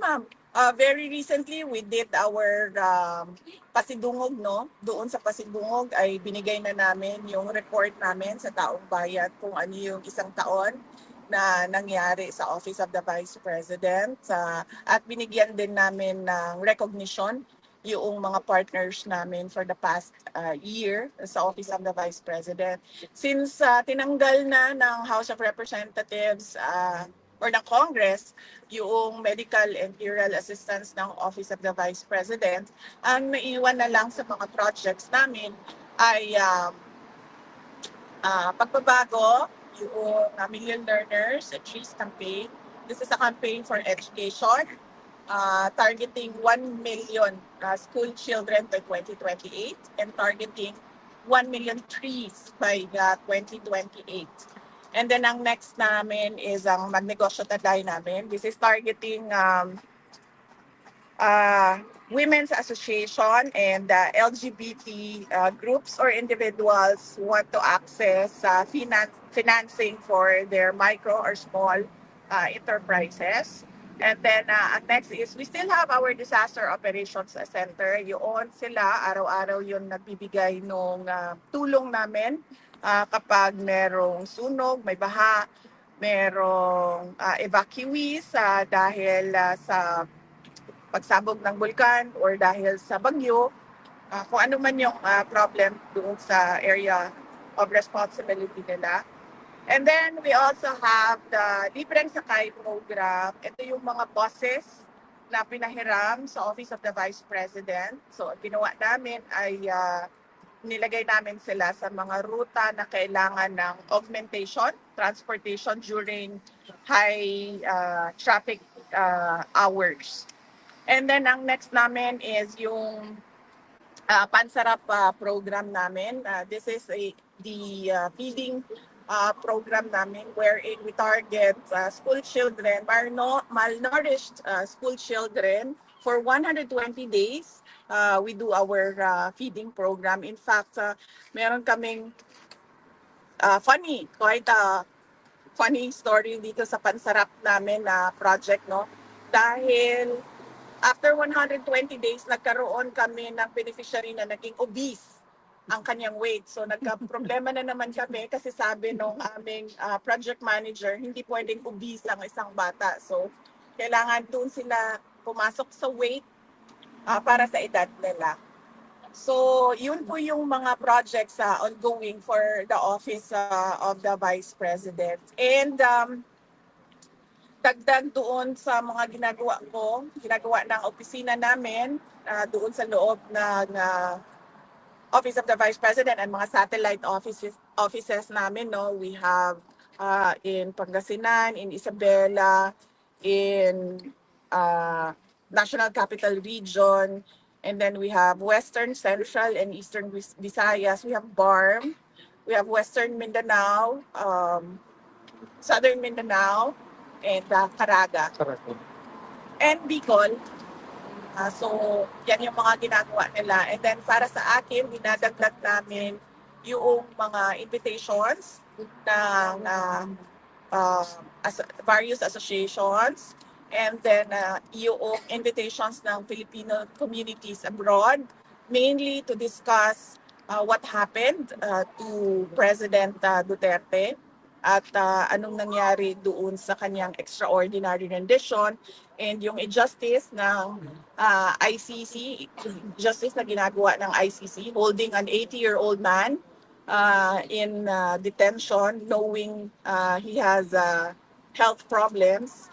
Ma'am, uh, very recently we did our um, pasidungog, no? Doon sa pasidungog ay binigay na namin yung report namin sa taong bayan kung ano yung isang taon na nangyari sa Office of the Vice President. sa at binigyan din namin ng recognition yung mga partners namin for the past uh, year sa Office of the Vice President. Since uh, tinanggal na ng House of Representatives uh, or ng Congress yung medical and burial assistance ng Office of the Vice President, ang naiwan na lang sa mga projects namin ay um, ah, pagbabago yung uh, Million Learners at Trees campaign. This is a campaign for education uh, targeting 1 million uh, school children by 2028 and targeting 1 million trees by uh, 2028. And then ang next namin is ang magnegosyo taday namin. This is targeting um, uh, women's association and uh, LGBT uh, groups or individuals who want to access uh, finan- financing for their micro or small uh, enterprises. And then uh, next is we still have our disaster operations center. Yun sila, araw-araw yun nagbibigay ng tulong namin ah, kapag merong sunog, may baha, merong ah, evacuees ah, dahil ah, sa pagsabog ng bulkan or dahil sa bagyo, ah, kung ano man yung ah, problem doon sa area of responsibility nila. And then we also have the Libreng Sakay program. Ito yung mga buses na pinahiram sa Office of the Vice President. So, ang ginawa namin ay ah, nilagay namin sila sa mga ruta na kailangan ng augmentation, transportation during high uh, traffic uh, hours. And then ang next namin is yung uh, Pansarap uh, program namin. Uh, this is a, the uh, feeding uh, program namin wherein we target uh, school children, malno- malnourished uh, school children for 120 days uh, we do our uh, feeding program. In fact, uh, meron kaming uh, funny, quite a funny story dito sa pansarap namin na project, no? Dahil after 120 days, nagkaroon kami ng beneficiary na naging obese ang kanyang weight. So nagka-problema na naman kami kasi sabi nung aming uh, project manager, hindi pwedeng obese ang isang bata. So kailangan doon sila pumasok sa weight ah, para sa edad nila. So, yun po yung mga projects sa ongoing for the office ah, of the Vice President. And um, dagdag doon sa mga ginagawa ko, ginagawa ng opisina namin ah, doon sa loob ng ah, Office of the Vice President and mga satellite offices offices namin, no, we have ah, in Pangasinan, in Isabela, in uh, National Capital Region, and then we have Western, Central, and Eastern Vis- Visayas. We have BARM, we have Western Mindanao, um, Southern Mindanao, and uh, Caraga, and Bicol. Ah, so, yan yung mga ginagawa nila. And then para sa akin, dinadagdag namin yung mga invitations ng uh, uh, as- various associations and then uh, yung invitations ng Filipino communities abroad mainly to discuss uh, what happened uh, to President uh, Duterte at uh, anong nangyari doon sa kanyang extraordinary rendition and yung injustice ng uh, ICC, justice na ginagawa ng ICC, holding an 80-year-old man uh, in uh, detention knowing uh, he has uh, health problems